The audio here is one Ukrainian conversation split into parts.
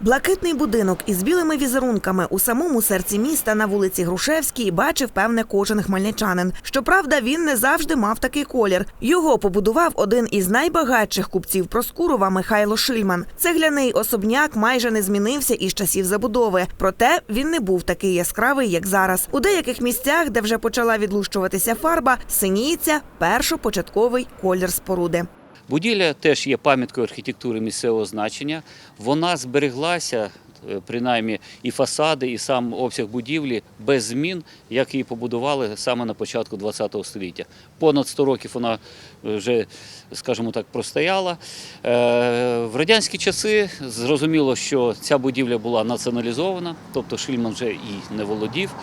Блакитний будинок із білими візерунками у самому серці міста на вулиці Грушевській бачив певне кожен хмельничанин. Щоправда, він не завжди мав такий колір. Його побудував один із найбагатших купців Проскурова Михайло Шильман. Цегляний особняк майже не змінився із часів забудови. Проте він не був такий яскравий, як зараз. У деяких місцях, де вже почала відлущуватися фарба, синіється першопочатковий колір споруди. Будівля теж є пам'яткою архітектури місцевого значення. Вона збереглася, е, принаймні, і фасади, і сам обсяг будівлі без змін, як її побудували саме на початку ХХ століття. Понад 100 років вона е, вже, скажімо так, простояла. Е, В радянські часи зрозуміло, що ця будівля була націоналізована, тобто Шильман вже і не володів.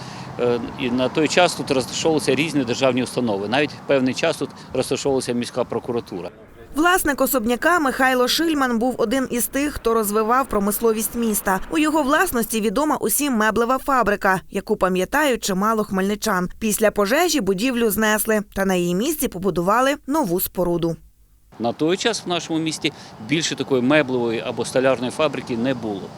І на той час тут розташовувалися різні державні установи. Навіть певний час тут розташовувалася міська прокуратура. Власник особняка Михайло Шильман був один із тих, хто розвивав промисловість міста. У його власності відома усім меблева фабрика, яку пам'ятають чимало хмельничан. Після пожежі будівлю знесли та на її місці побудували нову споруду. На той час в нашому місті більше такої меблевої або столярної фабрики не було.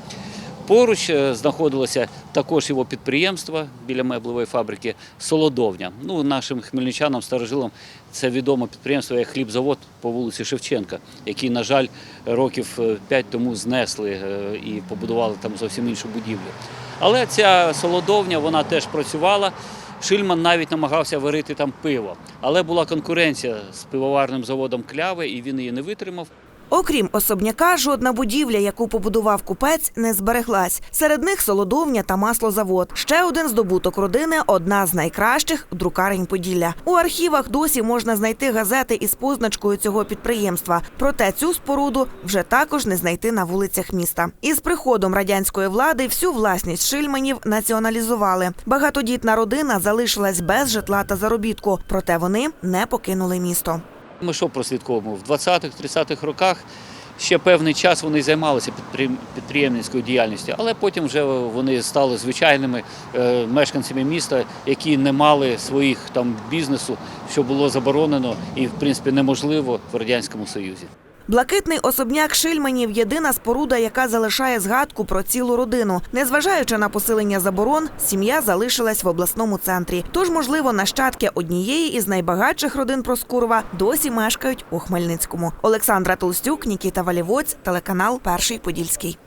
Поруч е, знаходилося також його підприємство біля меблевої фабрики Солодовня. Ну, нашим хмельничанам, старожилам, це відоме підприємство як хлібзавод по вулиці Шевченка, який, на жаль, років 5 тому знесли е, і побудували там зовсім іншу будівлю. Але ця солодовня вона теж працювала. Шильман навіть намагався варити там пиво, але була конкуренція з пивоварним заводом Кляве, і він її не витримав. Окрім особняка, жодна будівля, яку побудував купець, не збереглась. Серед них солодовня та маслозавод. Ще один здобуток родини одна з найкращих друкарень Поділля. У архівах досі можна знайти газети із позначкою цього підприємства. Проте цю споруду вже також не знайти на вулицях міста. Із приходом радянської влади всю власність шильманів націоналізували. Багатодітна родина залишилась без житла та заробітку, проте вони не покинули місто. Ми що прослідковуємо? В 20-30-х роках ще певний час вони займалися підприємницькою діяльністю, але потім вже вони стали звичайними е, мешканцями міста, які не мали своїх там бізнесу, що було заборонено і в принципі неможливо в радянському союзі. Блакитний особняк Шильманів єдина споруда, яка залишає згадку про цілу родину. Незважаючи на посилення заборон, сім'я залишилась в обласному центрі. Тож, можливо, нащадки однієї із найбагатших родин Проскурова досі мешкають у Хмельницькому. Олександра Толстюк, Нікіта Валівоць, телеканал Перший Подільський.